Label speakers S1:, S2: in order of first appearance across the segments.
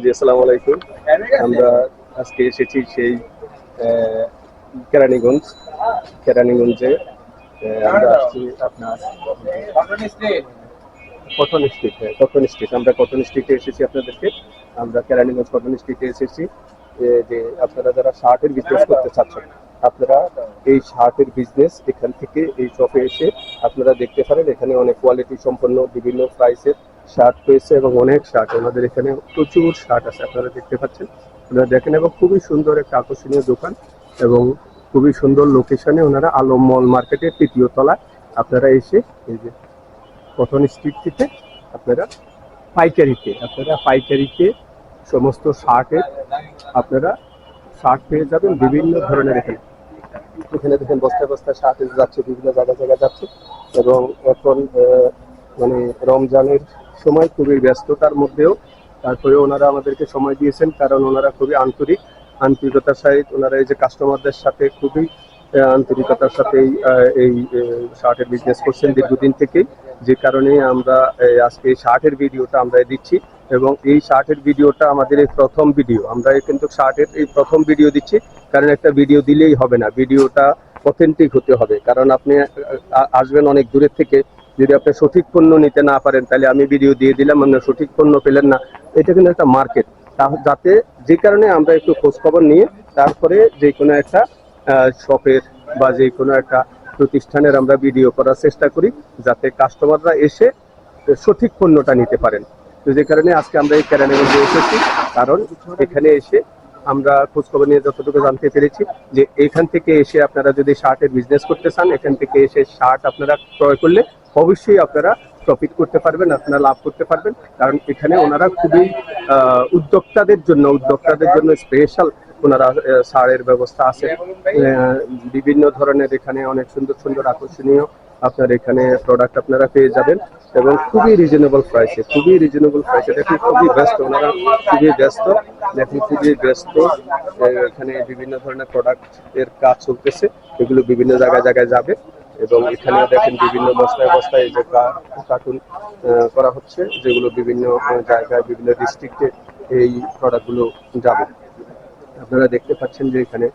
S1: জি, আসসালামু আলাইকুম। আমরা আজকে এসেছি সেই কেরানীগঞ্জ, কেরানীগঞ্জে আমরা আসছি আপনার কটন স্ট্রিট হ্যাঁ কটন স্ট্রিট। আমরা কটন স্ট্রিটে এসেছি আপনাদেরকে। আমরা কেরানীগঞ্জ কটন স্ট্রিটে এসেছি। যে আপনারা যারা শার্টের বিজনেস করতে চাচ্ছেন, আপনারা এই শার্টের বিজনেস এখান থেকে এই শপে এসে আপনারা দেখতে পারেন, এখানে অনেক কোয়ালিটি সম্পন্ন বিভিন্ন প্রাইসের শার্ট পেয়েছে এবং অনেক শার্ট আমাদের এখানে প্রচুর শার্ট আছে, আপনারা দেখতে পাচ্ছেন। আপনারা দেখেন এবং খুবই সুন্দর একটা আকর্ষণীয় দোকান এবং খুবই সুন্দর লোকেশনে ওনারা আলম মল মার্কেটের তৃতীয় তলায় আপনারা এসে এই যে কটন স্ট্রিট থেকে আপনারা পাইকারিতে আপনারা পাইকারিতে সমস্ত শার্টের আপনারা শার্ট পেয়ে যাবেন বিভিন্ন ধরনের এখানে। এখানে দেখেন বস্তায় বস্তায় শার্ট যাচ্ছে, বিভিন্ন জায়গায় জায়গায় যাচ্ছে এবং এখন মানে রমজানের সময় খুবই ব্যস্ততার মধ্যেও তারপরে ওনারা আমাদেরকে সময় দিয়েছেন কারণ ওনারা খুবই আন্তরিক আন্তরিকতার সহিত ওনারা এই যে কাস্টমারদের সাথে খুবই আন্তরিকতার সাথে এই, শার্টের বিজনেস করছেন দীর্ঘদিন থেকেই। যে কারণে আমরা আজকে এই শার্টের ভিডিওটা আমরা দিচ্ছি এবং এই শার্টের ভিডিওটা আমাদের এই প্রথম ভিডিও আমরা কিন্তু শার্টের এই প্রথম ভিডিও দিচ্ছি কারণ একটা ভিডিও দিলেই হবে না। ভিডিওটা অথেন্টিক হতে হবে। কারণ আপনি আসবেন অনেক দূরের থেকে যদি আপনি সঠিক পণ্য নিতে না পারেন, তাহলে আমি ভিডিও দিয়ে দিলাম, আপনি সঠিক পণ্য পেলেন না। এটা কিন্তু একটা মার্কেট যাতে যে কারণে আমরা একটু খোঁজ খবর নিয়ে তারপরে যে কোনো একটা শপের বা যে কোনো একটা প্রতিষ্ঠানের আমরা ভিডিও করার চেষ্টা করি, যাতে কাস্টমাররা এসে সঠিক পণ্যটা নিতে পারেন। তো যে কারণে আজকে আমরা এই ক্যারানিগঞ্জে এসেছি, কারণ এখানে এসে আমরা খোঁজখবর নিয়ে যতটুকু জানতে পেরেছি যে এখান থেকে এসে আপনারা যদি শার্টের বিজনেস করতে চান, এখান থেকে এসে শার্ট আপনারা ক্রয় করলে অবশ্যই আপনারা প্রফিট করতে পারবেন, আপনারা লাভ করতে পারবেন। কারণ এখানে ওনারা খুবই উদ্যোক্তাদের জন্য উদ্যোক্তাদের জন্য স্পেশাল ওনারা সারের ব্যবস্থা আছে। বিভিন্ন ধরনের এখানে অনেক সুন্দর সুন্দর আকর্ষণীয় আপনার এখানে প্রোডাক্ট আপনারা পেয়ে যাবেন এবং খুবই রিজনেবল প্রাইসে খুবই রিজনেবল প্রাইসে দেখুন খুবই ব্যস্ত, ওনারা খুবই ব্যস্ত, দেখুন খুবই ব্যস্ত এখানে বিভিন্ন ধরনের প্রোডাক্টের কাজ চলতেছে, এগুলো বিভিন্ন জায়গায় জায়গায় যাবে এবং এখানে দেখেন বিভিন্ন বস্তায় বস্তায় যে কার্টুন করা হচ্ছে, যেগুলো বিভিন্ন জায়গায় বিভিন্ন ডিস্ট্রিক্টে এই প্রোডাক্টগুলো যাবে। আপনারা দেখতে পাচ্ছেন যে এখানে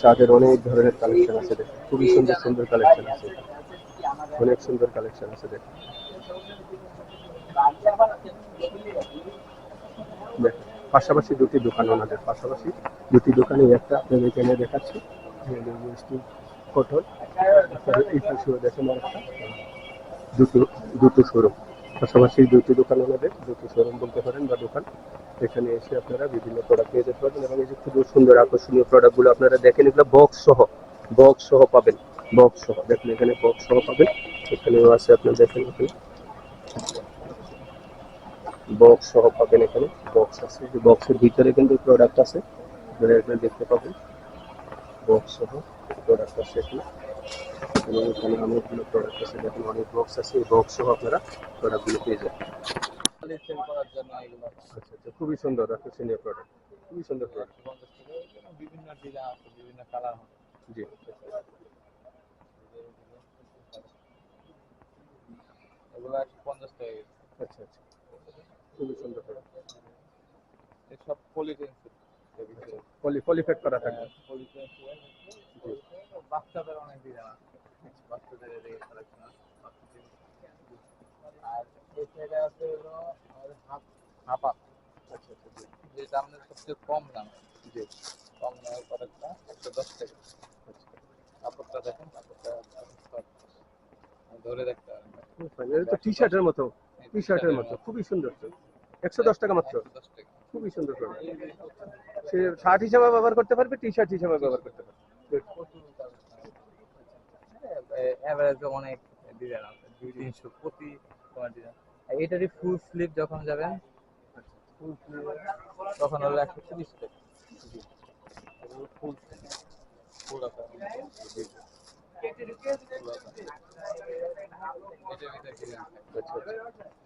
S1: শার্টের অনেক ধরনের কালেকশন আছে খুবই সুন্দর সুন্দর কালেকশন আছে। অনেক সুন্দর কালেকশন আছে দেখুন। পাশাপাশি দুটি দোকান ওনাদের পাশাপাশি দুটি দোকানে একটা আপনাদের এখানে দেখাচ্ছি। দুটো দুটো শোরুম পাশাপাশি দুটি দোকান দুটো শোরুম বলতে পারেন বা দোকান। এখানে এসে আপনারা বিভিন্ন প্রোডাক্ট নিয়ে যেতে এবং খুব সুন্দর আকর্ষণীয় আপনারা দেখেন, এগুলো বক্স সহ বক্স সহ পাবেন। বক্স সহ দেখেন এখানে বক্স সহ পাবেন এখানেও আছে আপনার দেখেন এখানে। বক্স সহ পাবেন এখানে। বক্স আছে যে বক্সের ভিতরে কিন্তু প্রোডাক্ট আছে। আপনারা এখানে দেখতে পাবেন। বক্স সহ প্রোডাক্ট আছে এখানে। এবং এখানে অনেকগুলো প্রোডাক্ট আছে। দেখুন অনেক বক্স আছে। এই বক্স সহ আপনারা প্রোডাক্টগুলো পেয়ে যাবেন। আচ্ছা আচ্ছা খুবই সুন্দর আকর্ষণীয় প্রোডাক্ট খুবই সুন্দর প্রোডাক্ট
S2: বিভিন্ন ডিজাইন বিভিন্ন কালার
S1: জি।
S2: এগুলো একশো পঞ্চাশ টাকা
S1: আচ্ছা আচ্ছা। খুবই সুন্দর প্রোডাক্ট
S2: এসব
S1: পলি পলিফেট করা থাকবে
S2: পলিটেন্সিল বাচ্চাদের অনেক ডিজাইন আছে। বাচ্চাদের কালেকশন আছে আর এই সাইডে আছে হলো আমাদের হাফ হাফা
S1: আচ্ছা আচ্ছা
S2: যেটা আমাদের সবচেয়ে কম দাম।
S1: জি।
S2: কম দামের প্রোডাক্টটা একশো দশ টাকা
S1: আচ্ছা
S2: কাপড়টা দেখেন কাপড়টা ধরে দেখতে পারেন
S1: এটা তো টি শার্টের মতো। টি শার্টের মতো। খুবই সুন্দর তো। একশো দশ টাকা মাত্র। খুবই সুন্দর প্রোডাক্ট সে শার্ট হিসাবে ব্যবহার করতে পারবে টি শার্ট হিসাবে ব্যবহার করতে পারবে।
S2: অ্যাভারেজে অনেক ডিজাইন আছে। দুই তিনশো প্রতি তোমার ডিজাইন এটারই ফুল স্লিভ যখন যাবেন ফুল তখন হলো একশো তিরিশ টাকা। ফুল ফুল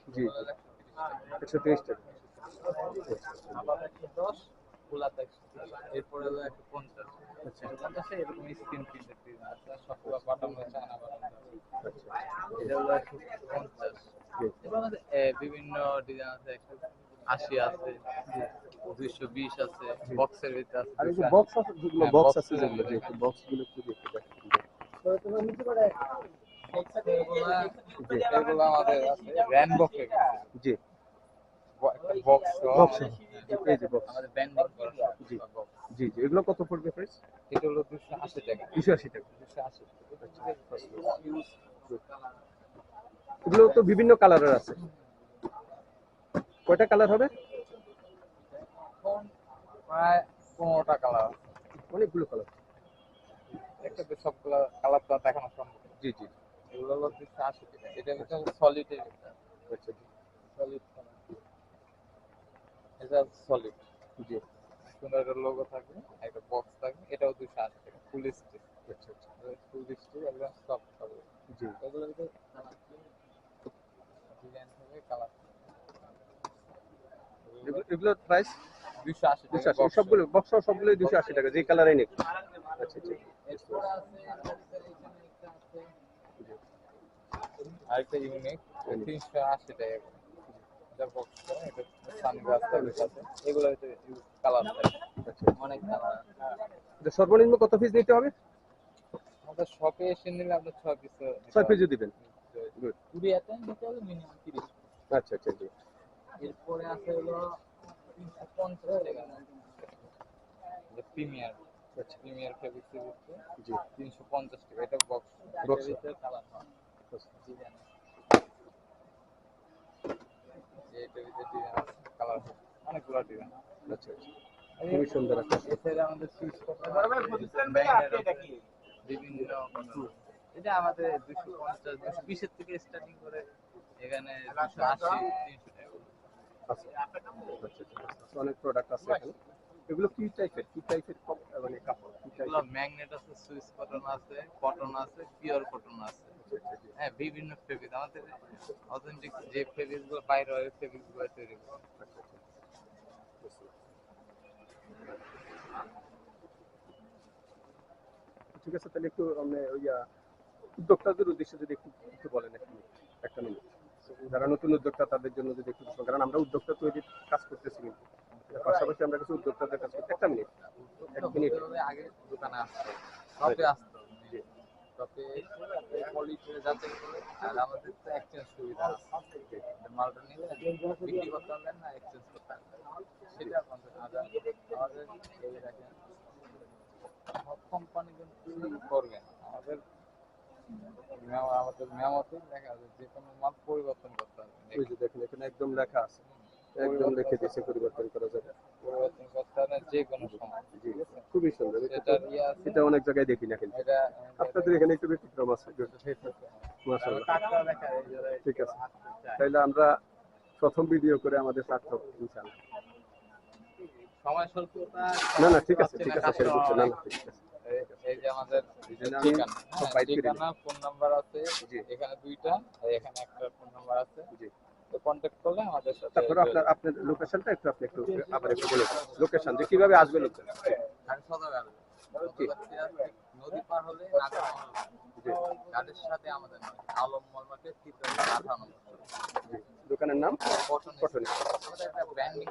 S1: জি একশো তিরিশ টাকা
S2: আবার একশো দশ ফুল আছে একশো তিরিশ এরপরে হলো একশো পঞ্চাশ
S1: আচ্ছা
S2: পঞ্চাশে এরকম স্ক্রিন প্রিন্টের ডিজাইন আছে সবগুলো বাটাম চায়না বাটাম
S1: আচ্ছা
S2: এটা হলো একশো পঞ্চাশ
S1: জি
S2: এবার আমাদের এ, বিভিন্ন ডিজাইন আছে একশো আশি আছে দুইশো বিশ আছে বক্সের ভিতরে আছে
S1: আর এই যে
S2: 200
S1: বক্স আছে যেগুলো
S2: হ্যাঁ,
S1: বক্স আছে যেগুলো একটু
S2: এগুলা
S1: জি।
S2: এগুলা আমাদের আছে র্যান বক্সের
S1: জি
S2: একটা বক্স
S1: এই যে বক্স
S2: আমাদের ব্যান্ডিং
S1: জি। জি জি এগুলো কত পড়বে প্রাইস
S2: এটা হলো টাকা।
S1: টাকা এগুলো তো বিভিন্ন কালারের আছে। কয়টা কালার হবে?
S2: প্রায় পনেরোটা কালার
S1: অনেকগুলো কালার
S2: একটা তো সবগুলো কালার তো দেখানো সম্ভব
S1: জি জি।
S2: এগুলো হলো আশি টাকা এটা হচ্ছে সলিড
S1: আচ্ছা
S2: সলিড এটা সলিড
S1: জি।
S2: সুন্দর একটা লোগো থাকবে একটা বক্স থাকবে এটাও দুশো আশি টাকা ফুল
S1: আচ্ছা আচ্ছা।
S2: ফুল স্টিচ একদম সফট হবে।
S1: জি।
S2: এগুলো ভিতরে ডিজাইন থাকবে কালার
S1: এগুলো এগুলোর প্রাইস
S2: দুশো আশি
S1: দুশো আশি সবগুলো বক্স সবগুলোই দুশো আশি টাকা যে কালারই নেই। আচ্ছা আচ্ছা।
S2: আরেকটা ইউনিক তিনশো আশি টাকা। এটা বক্স এটা সানগ্লাস থাকবে এগুলো হচ্ছে কালার
S1: আচ্ছা
S2: অনেক কালার
S1: এটা সর্বনিম্ন কত পিস নিতে হবে?
S2: আমাদের শপে এসে নিলে আপনার ছয় পিস
S1: ছয় দিবেন? গুড
S2: কুড়ি হাতে নিতে হবে মিনিমাম তিরিশ।
S1: আচ্ছা আচ্ছা জি।
S2: এরপরে আছে হলো পঞ্চাশ টাকা প্রিমিয়ার
S1: আচ্ছা
S2: প্রিমিয়ার ফেব্রিক্স দিচ্ছে
S1: জি।
S2: তিনশো পঞ্চাশ টাকা। এটা বক্স
S1: Box।
S2: কালার ডিজাইন এটার ভিতরে ডিজাইন আছে কালার অনেকগুলো ডিজাইন
S1: আচ্ছা আচ্ছা। খুবই সুন্দর একটা
S2: এছাড়া আমাদের সুইচ বিভিন্ন এটা আমাদের দুশো পঞ্চাশ দুশো বিশের থেকে স্টার্টিং করে এখানে দুশো আশি তিনশো টাকা।
S1: আচ্ছা আচ্ছা অনেক প্রোডাক্ট আছে এখানে। এগুলো কি টাইপের কি টাইপের মানে কাপড়? কি টাইপের
S2: ম্যাগনেট আছে সুইচ কটন আছে কটন আছে পিওর কটন আছে। হ্যাঁ বিভিন্ন ফেব্রিক আমাদের অথেন্টিক যে ফেব্রিকগুলো বাইরে হয় ফেব্রিকগুলো তৈরি করে।
S1: ঠিক আছে তাহলে একটু মানে ওই উদ্যোক্তাদের উদ্দেশ্যে যদি একটু বলেন এক একটা মিনিট যারা নতুন উদ্যোক্তা তাদের জন্য যদি একটু কিছু- কারণ আমরা উদ্যোক্তা তৈরির কাজ করতেছি কিন্তু। পাশাপাশি আমরা কিছু উদ্যোক্তাদের কাজ করতে একটা মিনিট এক মিনিট
S2: আগে দোকানে আসতো শপে আসতো শপে কোয়ালিটি যাচাই আর আমাদের তো এক্সচেঞ্জ সুবিধা আছে। মালটা নিলে বিক্রি করতে পারবেন না এক্সচেঞ্জ করতে পারবেন সেটা আপনাদের আমাদের এই দেখেন সব কোম্পানি কিন্তু করবেন আমাদের আমাদের মেমতে দেখা যায় যে কোনো মাল পরিবর্তন করতে হবে
S1: ওই যে দেখেন এখানে একদম লেখা আছে। একদম লিখে দিয়েছে পরিবর্তন করা যাবে।
S2: পরিবর্তন করতে হবে যে কোনো সময়
S1: জি খুবই সুন্দর। এটা
S2: সেটার
S1: তো-
S2: আছে
S1: এটা অনেক জায়গায় দেখি না কিন্তু। আপনাদের এখানে একটু ব্যতিক্রম আছে মাশাআল্লাহ।
S2: কাটটা দেখা যায় যারা
S1: ঠিক আছে।
S2: আসতে
S1: তাইলে আমরা প্রথম ভিডিও করে আমাদের সার্থক ইনশাআল্লাহ।
S2: সময় স্বল্পতা
S1: না না ঠিক আছে ঠিক আছে সেরকম না না ঠিক আছে।
S2: এই- যে আমাদের ঠিকানা
S1: সব
S2: হ্যাঁ, ফোন নাম্বার আছে এখানে দুইটা এখানে একটা ফোন নাম্বার আছে।
S1: জি।
S2: তো কন্ট্যাক্ট করলে আমাদের সাথে
S1: তারপরে আপনার আপনার লোকেশনটা একটু আপনি একটু আবার একটু বলে লোকেশন যে কীভাবে আসবে
S2: আমি নদী পার হলে সাথে আমাদের আলম মল মাঠে
S1: দোকানের নাম?
S2: কটন
S1: কটনে
S2: আমাদের একটা ব্র্যান্ডিং